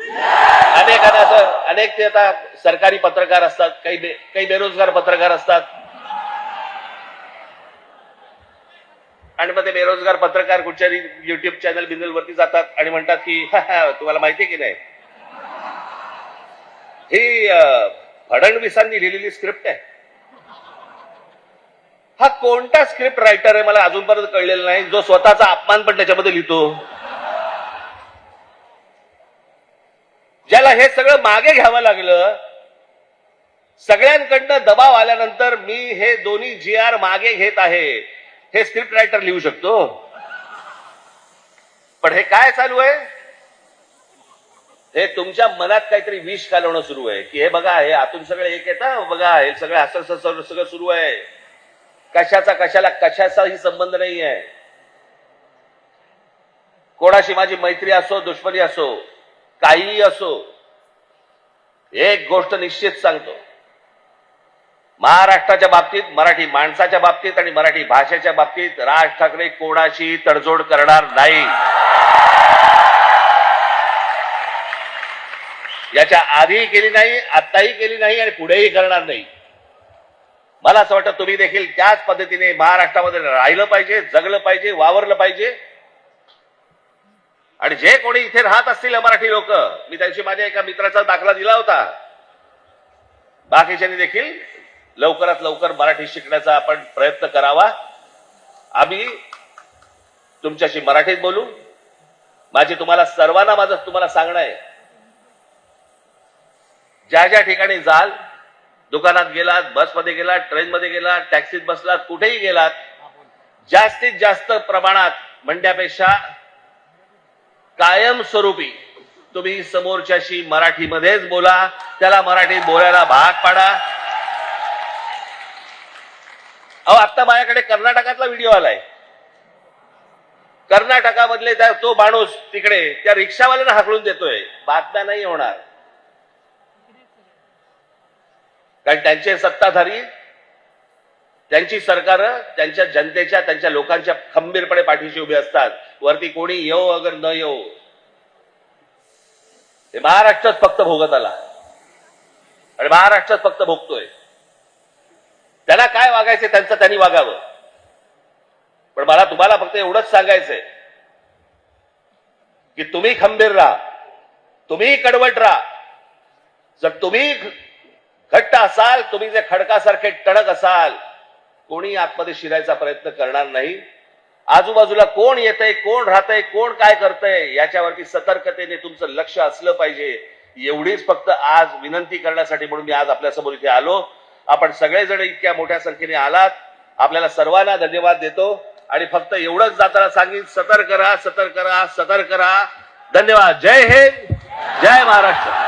अनेकांना असं अनेक ते आता सरकारी पत्रकार असतात काही बे- काही बेरोजगार पत्रकार असतात. आणि मग ते बेरोजगार पत्रकार कुठच्या युट्यूब चॅनल बिनल वरती जातात आणि म्हणतात की तुम्हाला माहिती की नाही? ही फडणवीसांनी लिहिलेली स्क्रिप्ट आहे. हा कोणता स्क्रिप्ट रायटर आहे मला अजूनपर्यंत कळलेला नाही. जो स्वतःचा अपमान पण त्याच्यामध्ये लिहितो. ज्याला हे सगळं मागे घ्यावं लागलं सगळ्यांकडनं दबाव आल्यानंतर मी हे दोन्ही जी आर मागे घेत आहे. हे स्क्रिप्ट रायटर लिहू शकतो. पण हे काय चालू आहे? हे तुमच्या मनात काहीतरी विष घालवणं सुरू आहे. की हे बघा हे आतून सगळे एक येतं बघा हे सगळं असं असं सगळं सगळं सुरू आहे. कशाचा कशाला कशाचाही संबंध नाही आहे. कोणाशी माझी मैत्री असो दुश्मनी असो काहीही असो एक गोष्ट निश्चित सांगतो. महाराष्ट्राच्या बाबतीत मराठी माणसाच्या बाबतीत आणि मराठी भाषेच्या बाबतीत राज ठाकरे कोणाशी तडजोड करणार नाही. याच्या आधीही केली नाही आत्ताही केली नाही आणि पुढेही करणार नाही. मला असं वाटतं तुम्ही देखील त्याच पद्धतीने महाराष्ट्रामध्ये राहिलं पाहिजे जगलं पाहिजे वावरलं पाहिजे. आणि जे कोणी इथे राहत असतील मराठी लोक मी त्यांची माझ्या एका मित्राचा दाखला दिला होता. बाकीच्यांनी देखील लवकरात लवकर मराठी शिकण्याचा आपण प्रयत्न करावा. आम्ही तुमच्याशी मराठीत बोलू. माझी तुम्हाला सर्वांना माझं तुम्हाला सांगणं आहे. ज्या ज्या ठिकाणी जाल दुकानात गेलात बसमध्ये गेलात ट्रेनमध्ये गेलात टॅक्सीत बसलात कुठेही गेलात जास्तीत जास्त प्रमाणात म्हणण्यापेक्षा कायमस्वरूपी तुम्ही समोरच्याशी मराठीमध्येच बोला त्याला मराठीत बोलायला भाग पाडा. अहो आता माझ्याकडे कर्नाटकातला व्हिडिओ आलाय. कर्नाटकामधले त्या तो माणूस तिकडे त्या रिक्षावाल्याला हाकलून देतोय. बातम्या नाही होणार. कारण त्यांचे सत्ताधारी त्यांची सरकार त्यांच्या जनतेच्या त्यांच्या लोकांच्या खंबीरपणे पाठीशी उभी असतात. वरती कोणी येऊ अगर न येऊ हे महाराष्ट्रात फक्त भोगत आला आणि महाराष्ट्रात फक्त भोगतोय. त्यांना काय वागायचं त्यांचं त्यांनी वागावं. पण मला तुम्हाला फक्त एवढंच सांगायचंय की तुम्ही खंबीर राहा. तुम्ही कडवट राहा. जर तुम्ही घट्ट असाल तुम्ही जे खडकासारखे टणक असाल कोणी आतमध्ये शिरायचा प्रयत्न करणार नाही? आजूबाजूला कोण येतंय कोण राहतंय कोण काय करतंय याच्यावरती सतर्कतेने तुमचं लक्ष असलं पाहिजे. एवढीच फक्त आज विनंती करण्यासाठी म्हणून मी आज आपल्यासमोर इथे आलो. आपण सगळेजण इतक्या मोठ्या संख्येने आलात. आपल्याला सर्वांना धन्यवाद देतो. आणि फक्त एवढंच जाताना सांगेन सतर्क राहा सतर्क राहा सतर्क राहा. धन्यवाद. जय हिंद. जय महाराष्ट्र.